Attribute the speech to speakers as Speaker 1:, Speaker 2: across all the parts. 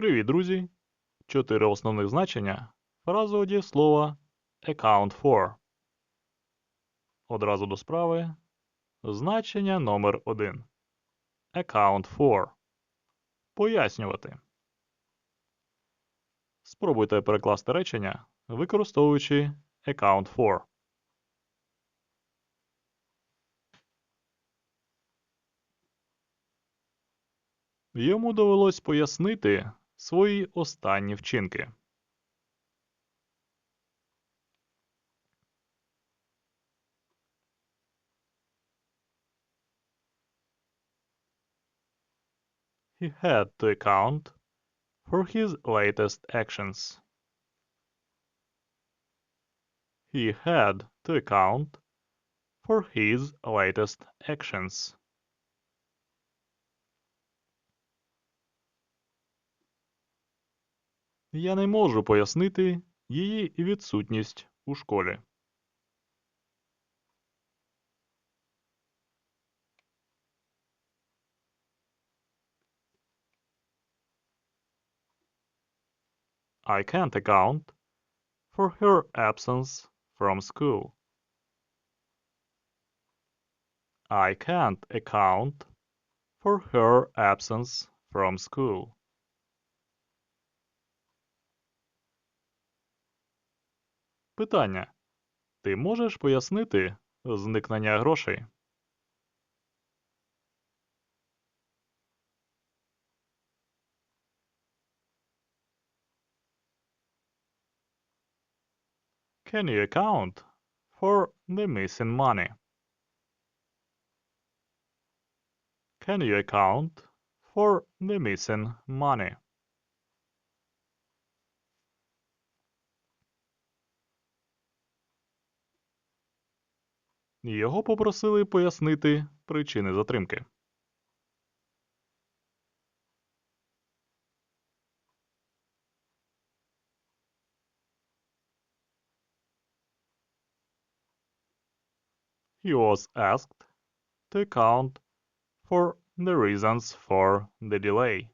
Speaker 1: Привіт, друзі! Чотири основних значення фразового дієслова account for. Одразу до справи. Значення номер 1. Account for. Пояснювати. Спробуйте перекласти речення, використовуючи account for. Йому довелось пояснити свої останні вчинки. He had to account for his latest actions. He had to account for his latest actions. Я не можу пояснити її відсутність у школі. I can't account for her absence from school. I can't account for her absence from school. Питання. Ти можеш пояснити зникнення грошей? Can you account for the missing money? Can you account for the missing money? Його попросили пояснити причини затримки. He was asked to account for the reasons for the delay.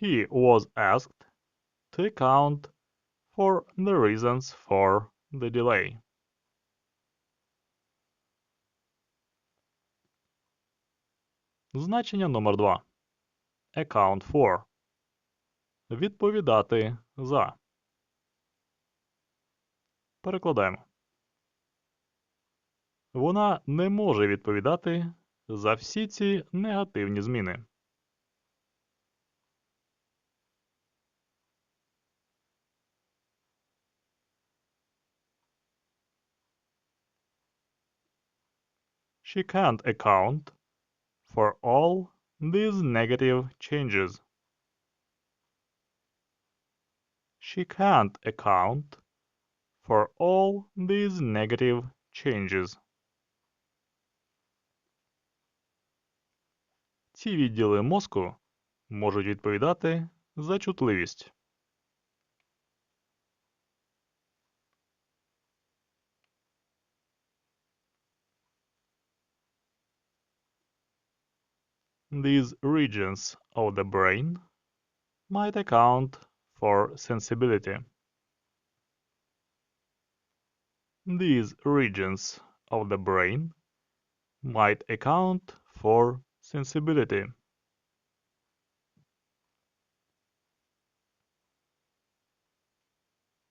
Speaker 1: He was asked to account for the reasons for the delay. Значення номер 2. Account for. Відповідати за. Перекладаємо. Вона не може відповідати за всі ці негативні зміни. She can't account for all these negative changes. She can't account for all these negative changes. Ці відділи мозку можуть відповідати за чутливість. These regions of the brain might account for sensibility. These regions of the brain might account for sensibility.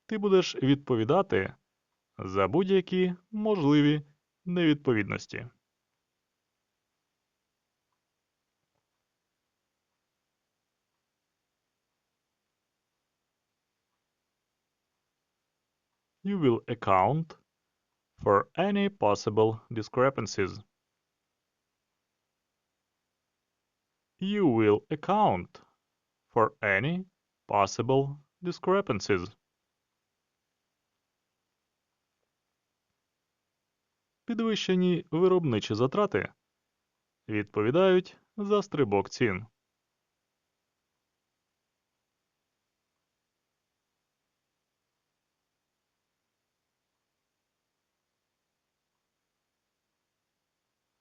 Speaker 1: Ти будеш відповідати за будь-які можливі невідповідності. You will account for any possible discrepancies. You will account for any possible discrepancies. Підвищені виробничі затрати відповідають за стрибок цін.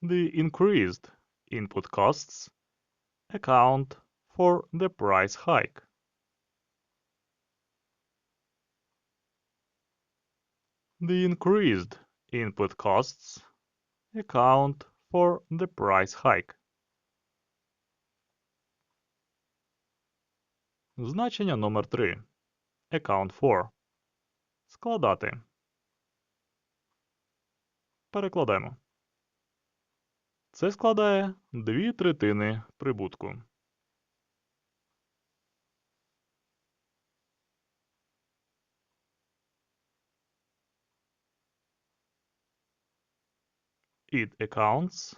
Speaker 1: The increased input costs account for the price hike. The increased input costs account for the price hike. Значення номер 3. Account for. Складати. Перекладемо. Це складає дві третини прибутку. It accounts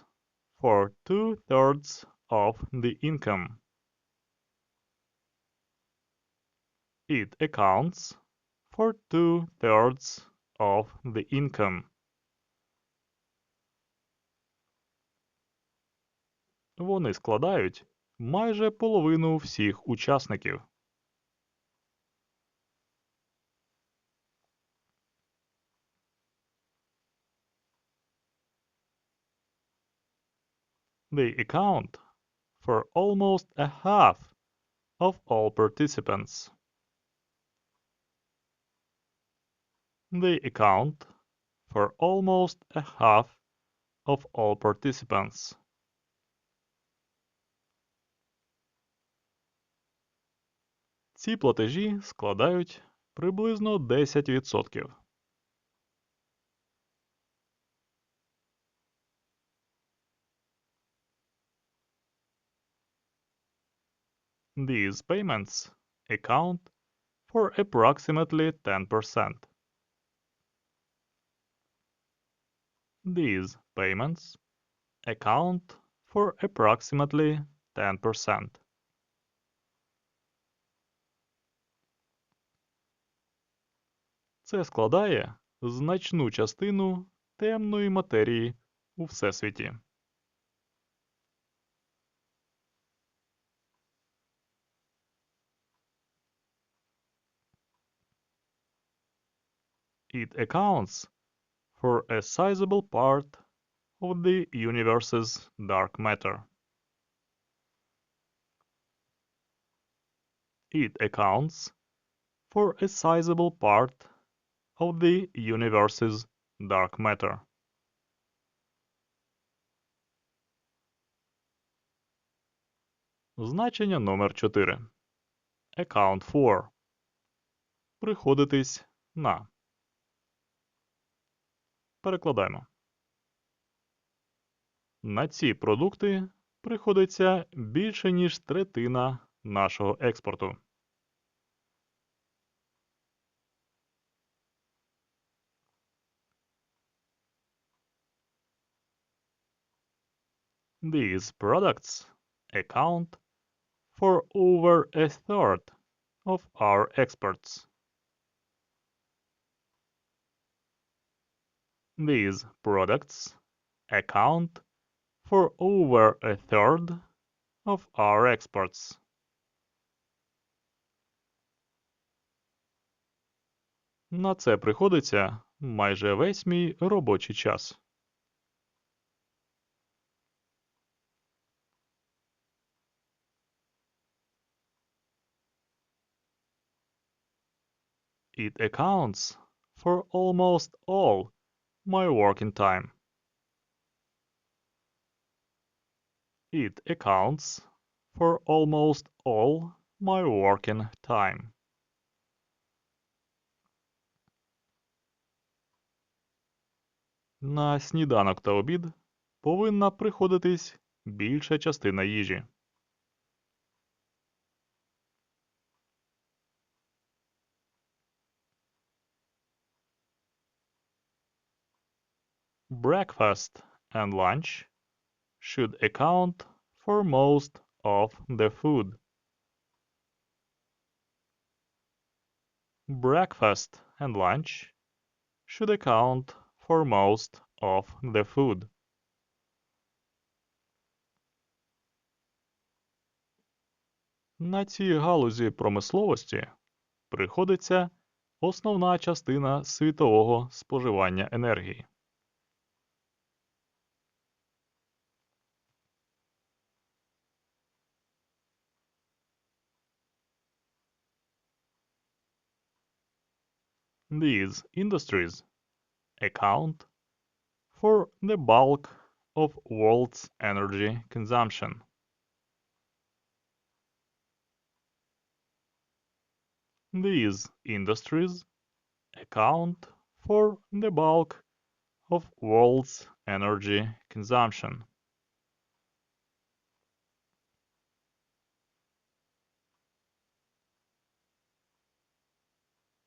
Speaker 1: for two-thirds of the income. It accounts for two-thirds of the income. Вони складають майже половину всіх учасників. They account for almost a half of all participants. They account for almost a half of all participants. Ці платежі складають приблизно 10%. These payments account for approximately 10%. These payments account for approximately 10%. Це складає значну частину темної матерії у Всесвіті. It accounts for a sizable part of the universe's dark matter. It accounts for a sizable part of the universe's dark matter. Значення номер 4. Account for. Приходитись на. Перекладаємо. На ці продукти приходиться більше, ніж третина нашого експорту. These products account for over a third of our exports. These products account for over a third of our exports. На це приходиться майже весь мій робочий час. It accounts for almost all my working time. It accounts for almost all my working time. На сніданок та обід повинна приходитись більша частина їжі. Breakfast and lunch should account for most of the food. Breakfast and lunch should account for most of the food. На цій галузі промисловості приходиться основна частина світового споживання енергії. These industries account for the bulk of world's energy consumption. These industries account for the bulk of world's energy consumption.